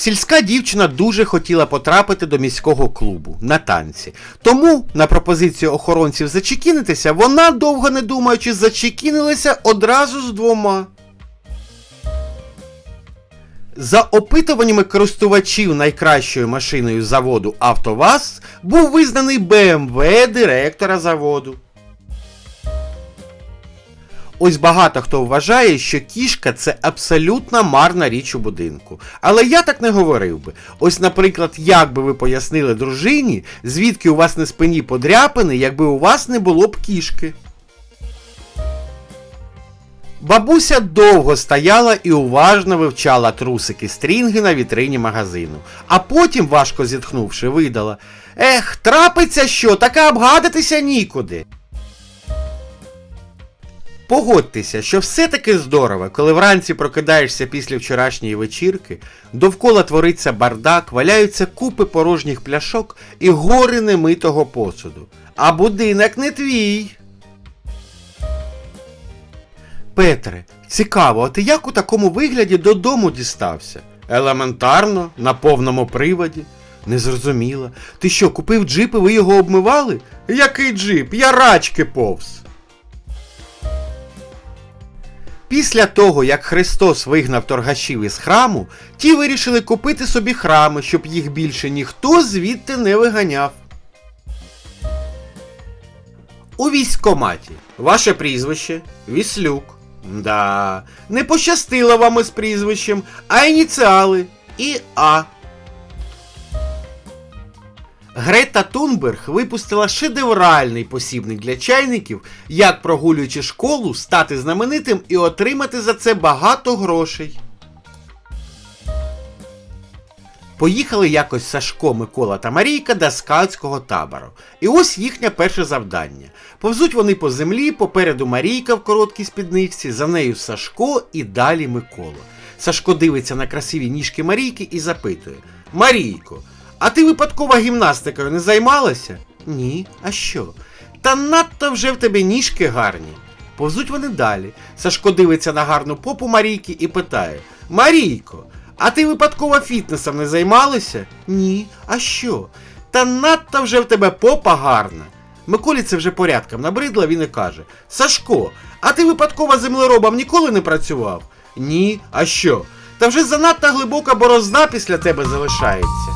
Сільська дівчина дуже хотіла потрапити до міського клубу на танці. Тому на пропозицію охоронців зачекінитися, вона, довго не думаючи, зачекінилася одразу з двома. За опитуваннями користувачів найкращою машиною заводу АвтоВАЗ був визнаний БМВ директора заводу. Ось багато хто вважає, що кішка це абсолютно марна річ у будинку. Але я так не говорив би. Ось, наприклад, як би ви пояснили дружині, звідки у вас на спині подряпини, якби у вас не було б кішки. Бабуся довго стояла і уважно вивчала трусики стрінги на вітрині магазину, а потім, важко зітхнувши, видала: Ех, трапиться що, така обгадитися нікуди. Погодьтеся, що все-таки здорово, коли вранці прокидаєшся після вчорашньої вечірки, довкола твориться бардак, валяються купи порожніх пляшок і гори немитого посуду. А будинок не твій. Петре, цікаво, а ти як у такому вигляді додому дістався? Елементарно, на повному приводі. Незрозуміло. Ти що, купив джип і ви його обмивали? Який джип? Я рачки повз. Після того, як Христос вигнав торгашів із храму, ті вирішили купити собі храми, щоб їх більше ніхто звідти не виганяв. У військкоматі. Ваше прізвище Віслюк. Да, не пощастило вам із прізвищем, а ініціали і А. Грета Тунберг випустила шедевральний посібник для чайників, як прогулюючи школу, стати знаменитим і отримати за це багато грошей. Поїхали якось Сашко, Микола та Марійка до скаутського табору. І ось їхнє перше завдання. Повзуть вони по землі, попереду Марійка в короткій спідниці, за нею Сашко і далі Микола. Сашко дивиться на красиві ніжки Марійки і запитує: Марійко, а ти випадково гімнастикою не займалася? Ні, а що? Та надто вже в тебе ніжки гарні. Повзуть вони далі. Сашко дивиться на гарну попу Марійки і питає: Марійко, а ти випадково фітнесом не займалася? Ні, а що? Та надто вже в тебе попа гарна. Миколі це вже порядком набридло, він і каже: Сашко, а ти випадково землеробом ніколи не працював? Ні, а що? Та вже занадто глибока борозна після тебе залишається.